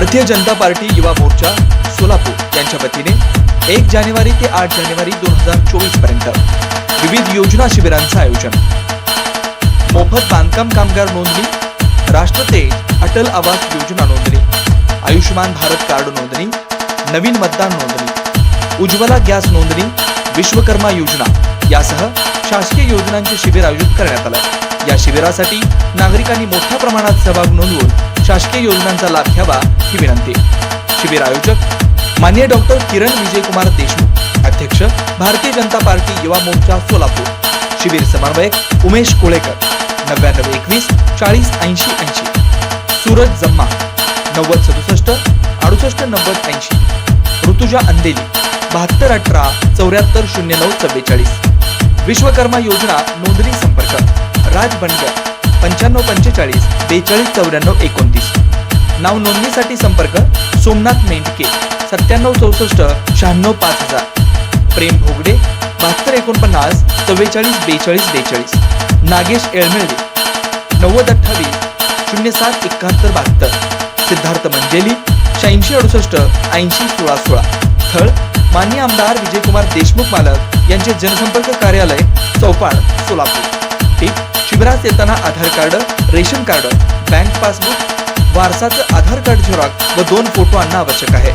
Bharatiya Janata party Yuva Morcha Solapur यांच्या वतीने एक जानेवारी ते आठ जानेवारी दोन हजार चोवीसपर्यंत विविध योजना शिबिरांचं आयोजन. मोफत बांधकाम कामगार नोंदणी राष्ट्रतेज अटल आवास योजना नोंदणी आयुष्यमान भारत कार्ड नोंदणी नवीन मतदान नोंदणी उज्ज्वला गॅस नोंदणी विश्वकर्मा योजना यासह शासकीय योजनांचे शिबिर आयोजित करण्यात आलं. या शिबिरासाठी नागरिकांनी मोठ्या प्रमाणात सहभाग नोंदवून शासकीय योजनांचा लाभ घ्यावा ही विनंती. शिबिर आयोजक मान्य डॉक्टर किरण विजयकुमार देशमुख अध्यक्ष भारतीय जनता पार्टी युवा मोर्चा सोलापूर. शिबिर समन्वयक उमेश कोळेकर नव्याण्णव एकवीस चाळीस ऐंशी ऐंशी. सूरज जम्मा नव्वद सदुसष्ट अडुसष्ट नव्वद ऐंशी. ऋतुजा अंदेली बहात्तर अठरा चौऱ्याहत्तर शून्य नऊ चव्वेचाळीस. विश्वकर्मा योजना नोंदणी संपर्क राज बनगर पंच्याण्णव पंचेचाळीस बेचाळीस चौऱ्याण्णव एकोणतीस. नाव नोंदणीसाठी संपर्क सोमनाथ मेंढके सत्त्याण्णव चौसष्ट शहाण्णव पाच हजार. प्रेम भोगडे बहात्तर एकोणपन्नास चव्वेचाळीस बेचाळीस बेचाळीस. नागेश येळमेळे नव्वद अठ्ठावीस शून्य सात एकाहत्तर बहात्तर. सिद्धार्थ मंजेली शहाऐंशी अडुसष्ट ऐंशी सोळा सोळा. स्थळ मान्य आमदार विजयकुमार देशमुख मालक यांचे जनसंपर्क कार्यालय चौपाड सोलापूर. ठीक? शिबिरात येताना Aadhaar card ration card bank passbook वारसाचं Aadhaar card xerox व दोन फोटो आणणं आवश्यक आहे.